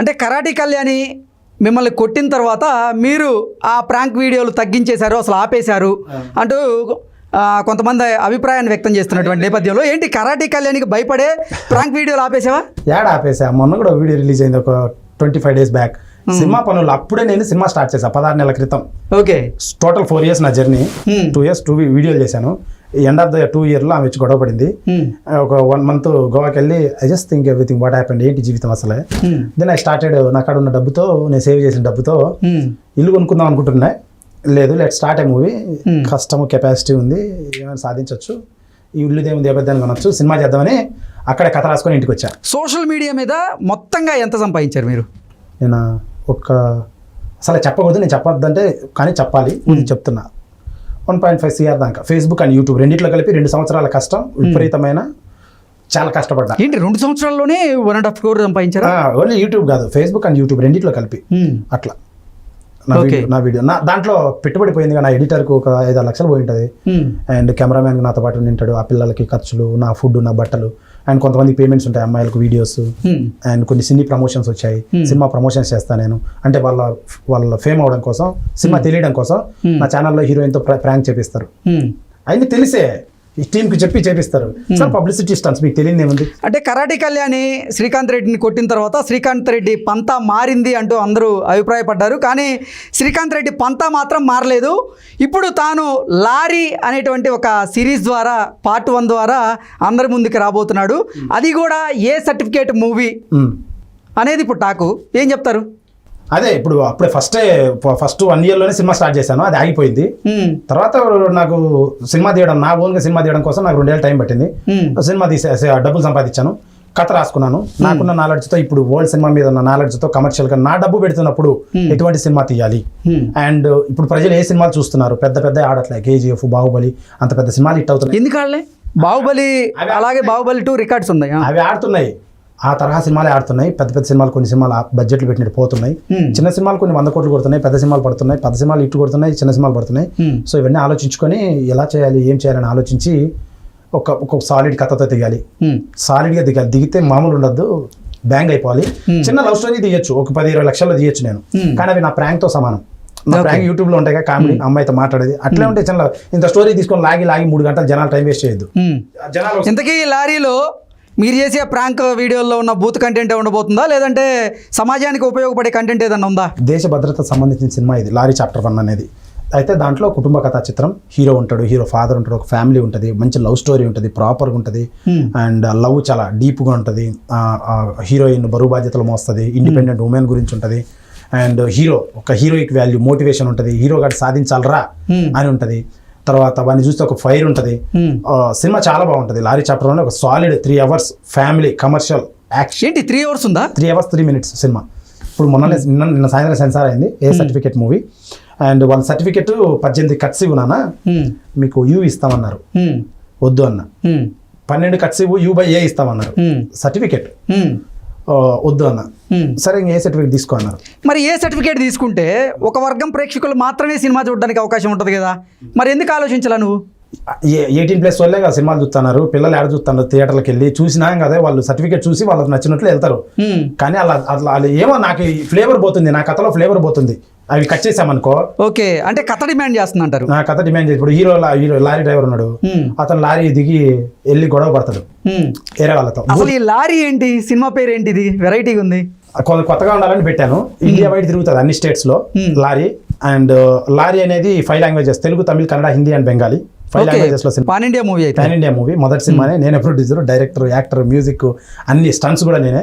అంటే కరాటీ కళ్యాణి మిమ్మల్ని కొట్టిన తర్వాత మీరు ఆ ప్రాంక్ వీడియోలు తగ్గించేశారు అసలు ఆపేశారు అంటూ కొంతమంది అభిప్రాయాన్ని వ్యక్తం చేస్తున్నటువంటి నేపథ్యంలో ఏంటి? కరాటీ కళ్యాణికి భయపడే ప్రాంక్ వీడియోలు ఆపేసావా యాడ్ ఆపేసా మొన్న కూడా వీడియో రిలీజ్ అయింది ఒక twenty five days back. Cinema పనులు అప్పుడే నేను సినిమా స్టార్ట్ చేశాను పదహారు నెలల క్రితం. ఓకే. టోటల్ ఫోర్ ఇయర్స్ నా జర్నీ. టూ ఇయర్స్ టూ వీడియోలు చేశాను. ఎండ్ ఆఫ్ ద టూ ఇయర్లో ఆమె వచ్చి గొడవ పడింది. Hmm. ఒక వన్ మంత్ గోవాకి వెళ్ళి I just think everything what happened ఏంటి జీవితం అసలే? Hmm. దెన్ ఐ స్టార్టెడ్ నా కాడ ఉన్న డబ్బుతో నేను సేవ్ చేసిన డబ్బుతో Hmm. ఇల్లు కొనుక్కుందాం అనుకుంటున్నా. లేదు let start a movie Hmm. కష్టము కెపాసిటీ ఉంది. ఏమైనా సాధించవచ్చు ఈ ఇల్లు దేవుంది ఏబద్దాన్ని కొనొచ్చు. సినిమా చేద్దామని అక్కడే కథ రాసుకొని ఇంటికి వచ్చా. సోషల్ మీడియా మీద మొత్తంగా ఎంత సంపాదించారు మీరు? నేను? ఒక అసలు చెప్పకూడదు నేను చెప్పొద్దంటే కానీ చెప్పాలి. నేను చెప్తున్నా. వన్ పాయింట్ ఫైవ్ సిఆర్ దాకా. ఫేస్బుక్ అండ్ యూట్యూబ్ రెండిట్లో కలిపి రెండు సంవత్సరాల కష్టం విపరీతమైన చాలా కష్టపడ్డా ఏంటి రెండు సంవత్సరాల్లోనే వన్ అండ్ హాఫ్ క్రోర్ సంపాదించారా? ఓన్లీ యూట్యూబ్ కాదు ఫేస్బుక్ అండ్ యూట్యూబ్ రెండిట్లో కలిపి. అట్లా. నా. వీడియో నా వీడియో. నా దాంట్లో పెట్టుబడి పోయింది నా ఎడిటర్కి ఒక ఐదు ఆరు లక్షలు పోయి ఉంటుంది. అండ్ కెమెరామ్యాన్ నాతో పాటు నింటాడు ఆ పిల్లలకి ఖర్చులు నా ఫుడ్ నా బట్టలు. అండ్ కొంతమంది పేమెంట్స్ ఉంటాయి అమ్మాయిలకు వీడియోస్ Hmm. అండ్ కొన్ని సినీ ప్రమోషన్స్ వచ్చాయి Hmm. సినిమా ప్రమోషన్స్ చేస్తాను నేను అంటే వాళ్ళ వాళ్ళ ఫేమ్ అవడం కోసం సినిమా తెలియడం కోసం Hmm. నా ఛానల్లో హీరోయిన్తో ప్రాంక్ చేపిస్తారు Hmm. అన్ని తెలిసే ఈ టీంకి చెప్పి చేపిస్తారు. సార్ పబ్లిసిటీ స్టన్స్ మీకు తెలియదు ఏముంది? అంటే కరాటీ కళ్యాణి శ్రీకాంత్ రెడ్డిని కొట్టిన తర్వాత శ్రీకాంత్ రెడ్డి పంతా మారింది అంటూ అందరూ అభిప్రాయపడ్డారు. కానీ శ్రీకాంత్ రెడ్డి పంతా మాత్రం మారలేదు. ఇప్పుడు తాను లారీ అనేటువంటి ఒక సిరీస్ ద్వారా పార్ట్ వన్ ద్వారా అందరి ముందుకు రాబోతున్నాడు. అది కూడా ఏ సర్టిఫికేట్ మూవీ. అనేది ఇప్పుడు టాకు. ఏం చెప్తారు? అదే ఇప్పుడు అప్పుడే ఫస్టే ఫస్ట్ వన్ ఇయర్లోనే సినిమా స్టార్ట్ చేశాను. అది ఆగిపోయింది. తర్వాత నాకు సినిమా తీయడం నా ఓన్గా సినిమా తీయడం కోసం నాకు రెండేళ్ళు టైం పట్టింది. సినిమా తీసే డబ్బులు సంపాదించాను. కథ రాసుకున్నాను. నాకున్న నాలెడ్జ్తో ఇప్పుడు వరల్డ్ సినిమా మీద ఉన్న నాలెడ్జ్తో కమర్షియల్గా నా డబ్బు పెడుతున్నప్పుడు ఎటువంటి సినిమా తీయాలి. అండ్ ఇప్పుడు ప్రజలు ఏ సినిమాలు చూస్తున్నారు? పెద్ద పెద్ద ఆడట్లే. కేజీఎఫ్ బాహుబలి అంత పెద్ద సినిమాలు హిట్ అవుతున్నాయి. ఎందుకు ఆడలే బాహుబలి అలాగే బాహుబలి టూ రికార్డ్స్ ఉన్నాయి. అవి ఆడుతున్నాయి. ఆ తరహా సినిమాలే ఆడుతున్నాయి. పెద్ద పెద్ద సినిమాలు కొన్ని సినిమాలు బడ్జెట్లు పెట్టినట్టు పోతున్నాయి. చిన్న సినిమాలు కొన్ని వంద కోట్లు కొడుతున్నాయి పెద్ద సినిమాలు పడుతున్నాయి పెద్ద సినిమాలు ఇటు కొడుతున్నాయి చిన్న సినిమాలు పడుతున్నాయి. సో ఇవన్నీ ఆలోచించుకొని ఎలా చేయాలి ఏం చేయాలని ఆలోచించి ఒక ఒక సాలిడ్ కథతో దిగాలి. సాలిడ్గా దిగాలి. దిగితే మామూలు ఉండద్దు. బ్యాంగ్ అయిపోవాలి. చిన్న లవ్ స్టోరీ తీయచ్చు. ఒక పది ఇరవై లక్షల్లో తీయచ్చు నేను. కానీ అవి నా ప్రాంక్తో సమానం. నా. ప్రాంక్ యూట్యూబ్లో ఉంటాయి కామెడీ అమ్మాయితో మాట్లాడేది. అట్లే ఉంటే చిన్న ఇంత స్టోరీ తీసుకొని లాగి లాగి మూడు గంటలు జనాలు టైం వేస్ట్ చేయొద్దు. జనాలు ఇంతకీ లారీలో మీరు చేసే ప్రాంక్ వీడియోల్లో ఉన్న బూత్ కంటెంట్ ఉండబోతుందా? లేదంటే సమాజానికి ఉపయోగపడే కంటెంట్ ఏదన్నా ఉందా? దేశ భద్రత సంబంధించిన సినిమా ఇది. లారీ చాప్టర్ వన్ అనేది. అయితే దాంట్లో కుటుంబ కథా చిత్రం హీరో ఉంటాడు హీరో ఫాదర్ ఉంటాడు ఒక ఫ్యామిలీ ఉంటుంది మంచి లవ్ స్టోరీ ఉంటుంది ప్రాపర్గా ఉంటుంది. అండ్ లవ్ చాలా డీప్గా ఉంటుంది. హీరోయిన్ బరువు బాధ్యతలు మోస్తుంది ఇండిపెండెంట్ ఉమెన్ గురించి ఉంటుంది. అండ్ హీరో ఒక హీరోయిక్ వాల్యూ మోటివేషన్ ఉంటుంది. హీరో గారు సాధించాలరా. అని ఉంటుంది. తర్వాత వాడిని చూస్తే ఒక ఫైర్ ఉంటుంది. సినిమా చాలా బాగుంటుంది. లారీ చాప్టర్ వన్ ఒక solid three hours family commercial action ఏంటి త్రీ అవర్స్ ఉందా? Three hours three minutes cinema. ఇప్పుడు మొన్న నిన్న నిన్న సాయంత్రం సెన్సార్ అయింది ఏ సర్టిఫికేట్ మూవీ అండ్ వాళ్ళ సర్టిఫికేట్ పద్దెనిమిది కట్స్ ఇవ్వు నాన్న. మీకు యూ ఇస్తామన్నారు. వద్దు అన్న. పన్నెండు కట్స్ ఇవ్వు యూ బై ఏ ఇస్తామన్నారు. సర్టిఫికేట్. వద్దు అన్న. సరే ఏ సర్టిఫికేట్ తీసుకో అన్నారు మరి ఏ సర్టిఫికేట్ తీసుకుంటే ఒక వర్గం ప్రేక్షకులు మాత్రమే సినిమా చూడడానికి అవకాశం ఉంటుంది కదా? మరి ఎందుకు ఆలోచించాలా నువ్వు? ఎయిటీన్ ప్లస్ వాళ్ళే కదా సినిమాలు చూస్తున్నారు పిల్లలు ఎక్కడ చూస్తున్నారు థియేటర్కి వెళ్ళి చూసినా కదా వాళ్ళు సర్టిఫికేట్ చూసి వాళ్ళకి నచ్చినట్లు వెళ్తారు. కానీ అలా అట్లా ఏమో నాకు ఈ ఫ్లేవర్ పోతుంది నా కథలో ఫ్లేవర్ పోతుంది. అవి కట్ చేసామనుకో ఓకే అంటే కథ డిమాండ్ చేస్తుందంటారు. నా కథ డిమాండ్ చేసి ఇప్పుడు హీరో హీరో లారీ డ్రైవర్ ఉన్నాడు. అతను లారీ దిగి వెళ్ళి గొడవ పడతాడు. వేరే వాళ్ళతో అసలు ఈ లారీ ఏంటి? సినిమా పేరు ఏంటి ఇది వెరైటీగా ఉంది కొత్తగా ఉండాలని పెట్టాను. ఇండియా వైడ్ తిరుగుతుంది అన్ని స్టేట్స్లో. లారీ. అండ్ లారీ అనేది five languages Telugu Tamil Kannada Hindi and Bengali. Five లాంగ్వేజెస్లో pan India movie pan India movie మొదటి సినిమానే. నేనే ప్రొడ్యూసర్ డైరెక్టర్ యాక్టర్ మ్యూజిక్ అన్ని స్టంట్స్ కూడా నేనే.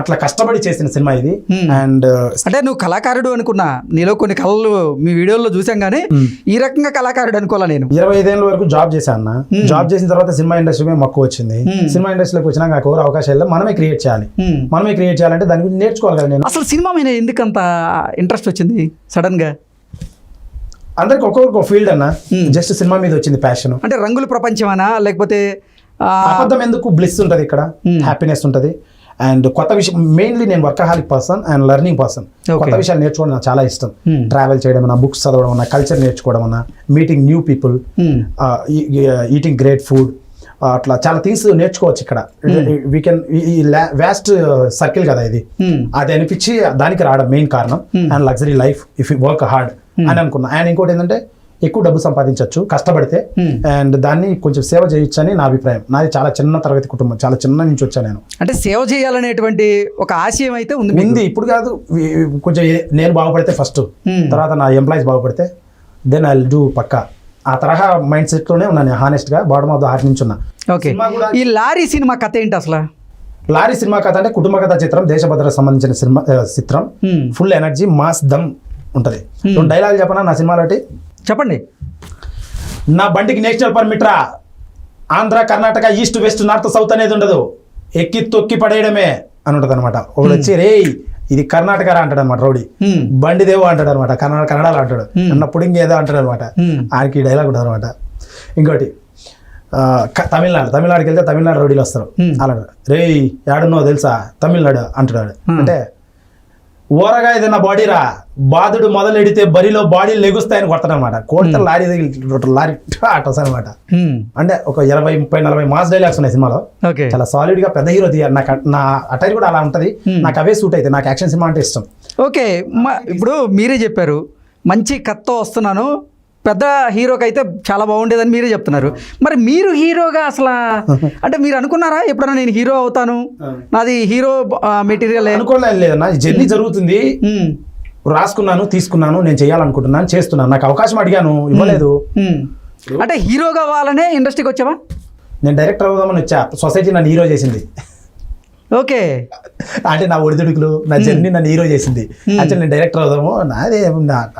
అట్లా కష్టపడి చేసిన సినిమా ఇది. అండ్ అంటే నువ్వు కళాకారుడు అనుకున్నా నీలో కొన్ని కళలు మీ వీడియోల్లో చూసాం కానీ ఈ రకంగా కళాకారుడు అనుకోవాలా నేను? ఇరవై ఐదేళ్ళ వరకు జాబ్ చేశాను. జాబ్ చేసిన తర్వాత సినిమా ఇండస్ట్రీ మీద మక్కువ వచ్చింది. సినిమా ఇండస్ట్రీలోకి వచ్చినాక నాకు ఎవరు అవకాశాలు మనమే క్రియేట్ చేయాలి. మనమే క్రియేట్ చేయాలంటే దాని గురించి నేర్చుకోవాలి కదా నేను. అసలు సినిమా మీద ఎందుకంత ఇంట్రెస్ట్ వచ్చింది సడన్గా? అందరికి ఒక్కొక్కరికి ఒక ఫీల్డ్ అన్న. జస్ట్ సినిమా మీద వచ్చింది ప్యాషన్ అంటే రంగుల ప్రపంచమనా? లేకపోతే అబద్ధం ఎందుకు? బ్లిస్ ఉంటుంది ఇక్కడ. హ్యాపీనెస్ ఉంటుంది. అండ్ కొత్త విషయం మెయిన్లీ నేను workaholic person and learning person. కొత్త విషయాలు నేర్చుకోవడం నాకు చాలా ఇష్టం Hmm. ట్రావెల్ చేయడం అన్నా బుక్స్ చదవడం అన్నా కల్చర్ నేర్చుకోవడం అన్నా meeting new people. Eating great food అట్లా చాలా థింగ్స్ నేర్చుకోవచ్చు ఇక్కడ వీ కెన్ ఈ వ్యాస్ట్ సర్కిల్ కదా ఇది Hmm. అది అనిపించి దానికి రావడం మెయిన్ కారణం and luxury life if you work hard అని అనుకున్నా అండ్ ఇంకోటి ఏంటంటే ఎక్కువ డబ్బు సంపాదించవచ్చు కష్టపడితే. Hmm. అండ్ దాన్ని కొంచెం సేవ చేయొచ్చు అని నా అభిప్రాయం. నాది చాలా చిన్న తరగతి కుటుంబం చాలా చిన్న నుంచి వచ్చాను నేను. అంటే సేవ చేయాలనేటువంటి ఒక ఆశయం అయితే ఉంది. ఉంది. ఇప్పుడు కాదు కొంచెం నేను బాగుపడితే ఫస్ట్ Hmm. తర్వాత నా ఎంప్లాయీస్ బాగుపడితే దెన్ ఐ డూ పక్కా. ఆ తరహా మైండ్ సెట్లోనే ఉన్నాను హానెస్ట్గా బాడమ్ ఆఫ్ ద హార్ట్ నుంచి ఉన్నా. ఓకే ఈ లారీ సినిమా కథ ఏంటి అసలు? లారీ సినిమా కథ అంటే కుటుంబ కథ చిత్రం దేశభద్రకు సంబంధించిన సినిమా చిత్రం. Hmm. ఫుల్ ఎనర్జీ మాస్ దమ్ ఉంటుంది. రెండు డైలాగ్ చెప్పనా నా సినిమాలో చెప్పండి. నా బండికి నేషనల్ పర్మిట్ రా Andhra Karnataka east west north south అనేది ఉండదు. ఎక్కి తొక్కి పడేయడమే అని ఉంటుంది అనమాట ఒకడు వచ్చి రే ఇది కర్ణాటక రా అంటాడు అనమాట రౌడీ. Hmm. బండి దేవో అంటాడు అనమాట కన్నడ కన్నడలో అంటాడు. Hmm. అన్నప్పుడు ఇంకేదో అంటాడు అనమాట. ఆయనకి డైలాగ్ ఉంటుంది అనమాట ఇంకోటి తమిళనాడు. తమిళనాడుకి వెళ్తే తమిళనాడు రౌడీలు వస్తారు. అలా రే యాడున్నో తెలుసా? తమిళనాడు అంటున్నాడు. అంటే ఊరగా ఏదైనా బాడీ రా బాధుడు మొదలెడితే బరిలో బాడీ లెగుస్తాయని కొడతాడనమాట కొడితే లారీ తగిలి- లారీ అటస్ అనమాట హ్మ్. అంటే ఒక ఇరవై ముప్పై నలభై మాస్ డైలాగ్స్ ఉన్నాయి సినిమాలో. ఓకే. చాలా సాలిడ్గా పెద్ద హీరో తీయాలి నాకు నా అటైర్ కూడా అలా ఉంటది. Hmm. నాకు అవే సూట్ అయితే నాకు యాక్షన్ సినిమా అంటే ఇష్టం. ఓకే. ఇప్పుడు మీరే చెప్పారు. మంచి కథతో వస్తున్నాను. పెద్ద హీరోకి అయితే చాలా బాగుండేదని మీరే చెప్తున్నారు. మరి మీరు హీరోగా అసలు అంటే మీరు అనుకున్నారా? ఎప్పుడైనా నేను హీరో అవుతాను? నాది హీరో మెటీరియల్ అనుకోలేదు లేదన్నా జర్నీ జరుగుతుంది. రాసుకున్నాను తీసుకున్నాను నేను చేయాలనుకుంటున్నాను చేస్తున్నాను. నాకు అవకాశం అడిగాను ఇవ్వలేదు. అంటే హీరో కావాలనే ఇండస్ట్రీకి వచ్చావా? నేను డైరెక్టర్ అవుదామని వచ్చా. సొసైటీ నన్ను హీరో చేసింది. ఓకే. అంటే నా ఒడిదుడుకులు నా జర్నీ నన్ను హీరో చేసింది. యాక్చువల్ నేను డైరెక్టర్ అవుదాము నాదే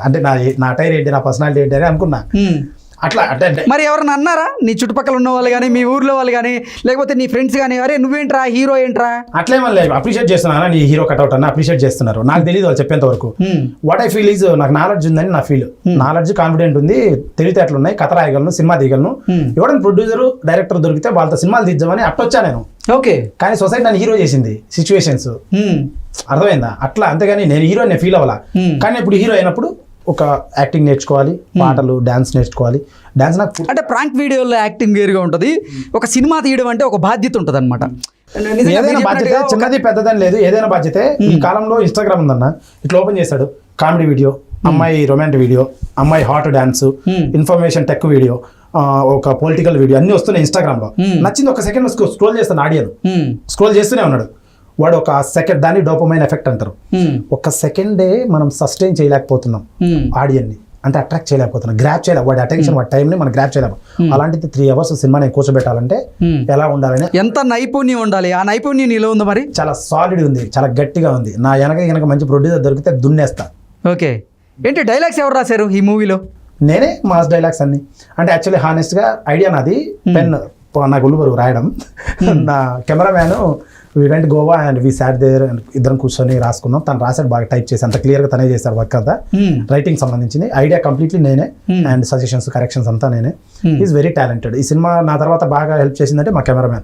అంటే నా నా టైర్ ఏంటి నా పర్సనాలిటీ ఏంటి అని అనుకున్నా. అట్లా అంటే మరి ఎవరన్నా అన్నారా? నీ చుట్టుపక్కల ఉన్న వాళ్ళు కానీ మీ ఊర్లో వాళ్ళు కానీ లేకపోతే నీ ఫ్రెండ్స్ కానీ అరే నువ్వేంట్రా హీరో ఏంట్రా? అట్లేమని లేదు అప్రిషియేట్ చేస్తున్నాను నీ హీరో కట్అవుట్ అని అప్రిషియేట్ చేస్తున్నారు. నాకు తెలియదు వాళ్ళు చెప్పేంత వరకు. వాట్ ఐ ఫీల్ ఈజ్ నాకు నాలెడ్జ్ ఉందని నా ఫీల్ నాలెడ్జ్ కాన్ఫిడెంట్ ఉంది తెలివితేటలు ఉన్నాయి కథ రాయగలను సినిమా తీయగలను. ఎవడైనా ప్రొడ్యూసర్ డైరెక్టర్ దొరికితే వాళ్ళతో సినిమాలు తీద్దామని అట్టొచ్చా నేను. ఓకే కానీ సొసైటీ నన్ను హీరో చేసింది సిచ్యువేషన్స్. అర్థమైందా? అట్లా అంతేగాని నేను హీరో నేను ఫీల్ అవ్వాలా. కానీ ఇప్పుడు హీరో అయినప్పుడు ఒక యాక్టింగ్ నేర్చుకోవాలి పాటలు డాన్స్ నేర్చుకోవాలి. డాన్స్ నాకు అంటే ప్రాంక్ వీడియోలో యాక్టింగ్ వేరుగా ఉంటుంది. ఒక సినిమా తీయడం అంటే ఒక బాధ్యత ఉంటుంది అనమాట ఏదైనా బాధ్యత చిన్నది పెద్దదని లేదు ఏదైనా బాధ్యతే. ఈ కాలంలో ఇన్స్టాగ్రామ్ ఉందన్న ఇట్లా ఓపెన్ చేశాడు. కామెడీ వీడియో అమ్మాయి రొమాంటిక్ వీడియో అమ్మాయి hot dance. Information tech video ఒక పొలిటికల్ వీడియో అన్ని వస్తున్నాయి ఇన్స్టాగ్రామ్లో. నచ్చింది ఒక సెకండ్ స్క్రోల్ చేస్తాను ఆడియన్. స్క్రోల్ చేస్తూనే ఉన్నాడు. వాడు ఒక సెకండ్ దాన్ని డోపమైన్ ఎఫెక్ట్ అంటారు. ఒక సెకండే మనం సస్టైన్ చేయలేకపోతున్నాం ఆడియన్ని అంటే అట్రాక్ట్ చేయలేకపోతున్నాం. గ్రాప్ చేయలేక వాడి అటెన్షన్ వాడి టైంని మనం గ్రాప్ చేయలేము అలాంటిది త్రీ అవర్స్ సినిమా నేను కూర్చోబెట్టాలంటే. ఎలా ఉండాలని ఎంత నైపుణ్యం ఉండాలి? ఆ నైపుణ్యం నీలో ఉంది మరి? చాలా సాలిడ్ ఉంది. చాలా గట్టిగా ఉంది. నా వెనక వెనక మంచి ప్రొడ్యూసర్ దొరికితే దున్నేస్తా. ఓకే. ఏంటి డైలాగ్స్ ఎవరు రాశారు ఈ మూవీలో నేనే మాస్ డైలాగ్స్ అన్ని. అంటే యాక్చువల్లీ హానెస్ట్గా ఐడియా నాది. పెన్ నా గుల్బరు రాయడం. నా cameraman we went Goa and we sat there ఇద్దరం కూర్చొని రాసుకున్నాం. తను రాసాడు బాగా టైప్ చేసి అంత క్లియర్గా తనే చేశాడు వర్క్ అంతా. రైటింగ్ సంబంధించింది. ఐడియా కంప్లీట్లీ నేనే. Hmm. అండ్ సజెషన్స్ కరెక్షన్స్ అంతా నేనే. Hmm. ఈజ్ వెరీ టాలెంటెడ్ ఈ సినిమా నా తర్వాత బాగా హెల్ప్ చేసిందంటే మా కెమెరామ్యాన్